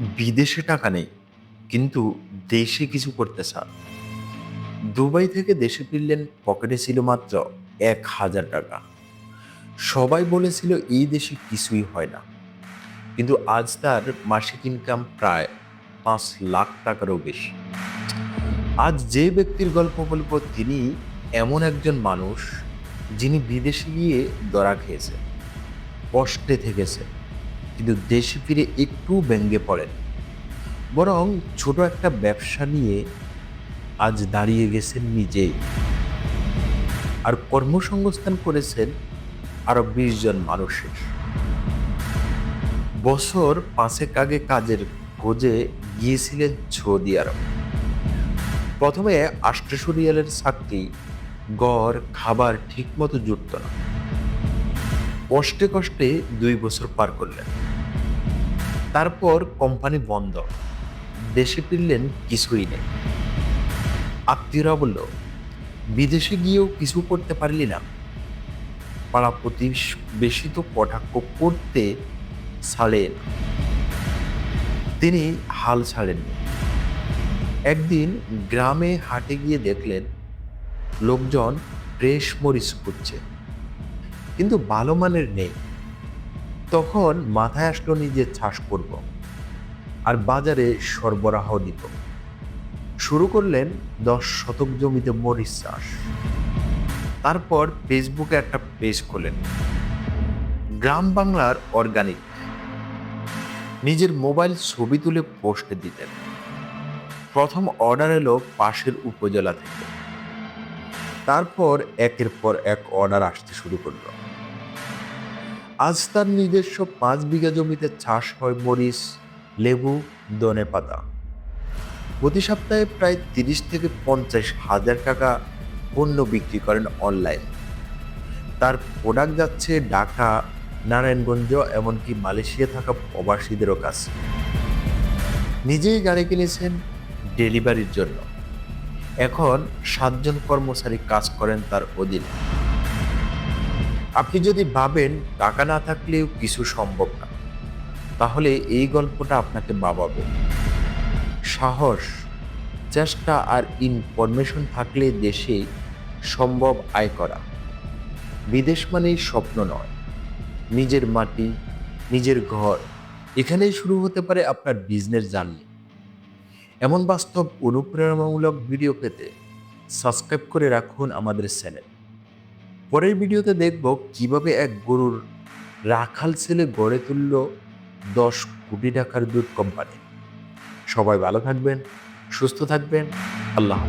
বিদেশে টাকা নেই, কিন্তু দেশে কিছু করতে চান। দুবাই থেকে দেশে ফিরলেন পকেটে ছিল মাত্র এক হাজার টাকা। সবাই বলেছিল এই দেশে কিছুই হয় না। কিন্তু আজ তার মাসিক ইনকাম প্রায় পাঁচ লাখ টাকারও বেশি। আজ যে ব্যক্তির গল্প বলব, তিনি এমন একজন মানুষ যিনি বিদেশে গিয়ে ধরা খেয়েছে কষ্টে থেকেছে কিন্তু দেশে ফিরে একটু ব্যঙ্গে পড়েন। বরং ছোট একটা ব্যবসা নিয়ে আজ দাঁড়িয়ে গেছেন নিজেই। আর কর্মসংস্থান করেছেন আরও বিশ জন মানুষের। বছর পাঁচেক আগে কাজের খোঁজে গিয়েছিলেন সৌদি আরব। প্রথমে আষ্টশো রিয়ালের চাকরি গড় খাবার ঠিকমতো জুটত না। কষ্টে কষ্টে দুই বছর পার করলেন। তারপর কোম্পানি বন্ধ। দেশে ফিরলেন কিছুই নেই। আত্মীয়রা বলল, বিদেশে গিয়েও কিছু করতে পারলি না। পাড়া প্রতিবেশী তো কটাক্ষ করতে ছাড়েন তিনি হাল ছাড়েননি। একদিন গ্রামে হাটে গিয়ে দেখলেন, লোকজন ফ্রেশ মরিচ করছে কিন্তু ভালো মানের নেই। তখন মাথায় আসলো নিজে চাষ করব আর বাজারে সরবরাহ দিত শুরু করলেন দশ শতক জমিতে মরিচ চাষ। তারপর ফেসবুকে একটা পেজ খোলেন। গ্রাম বাংলার অর্গানিক। নিজের মোবাইল ছবি তুলে পোস্টে দিতেন। প্রথম অর্ডার এলো পাশের উপজেলা থেকে। তারপর একের পর এক অর্ডার আসতে শুরু করল। আজ তার নিজস্ব পাঁচ বিঘা জমিতে চাষ হয় মরিচ, লেবু, ধনে পাতা। প্রতি সপ্তাহে প্রায় তিরিশ থেকে পঞ্চাশ হাজার টাকা পণ্য বিক্রি করেন অনলাইন। তার প্রোডাক্ট যাচ্ছে ঢাকা, নারায়ণগঞ্জ, এমনকি মালয়েশিয়া থাকা প্রবাসীদেরও কাছে। নিজেই গাড়ি কিনেছেন ডেলিভারির জন্য। এখন সাতজন কর্মচারী কাজ করেন তার অধীনে। আপনি যদি ভাবেন টাকা না থাকলেও কিছু সম্ভব না, তাহলে এই গল্পটা আপনাকে বাবাবে সাহস, চেষ্টা আর ইনফরমেশন থাকলে দেশে সম্ভব আয় করা। বিদেশ মানেই স্বপ্ন নয়, নিজের মাটি, নিজের ঘর, এখানেই শুরু হতে পারে আপনার বিজনেস জার্নি এমন বাস্তব অনুপ্রেরণামূলক ভিডিও পেতে সাবস্ক্রাইব করে রাখুন আমাদের চ্যানেল পরের ভিডিওতে দেখব কীভাবে এক গরুর রাখাল ছেলে গড়ে তুলল দশ কোটি টাকার দুধ কোম্পানি সবাই ভালো থাকবেন, সুস্থ থাকবেন, আল্লাহ।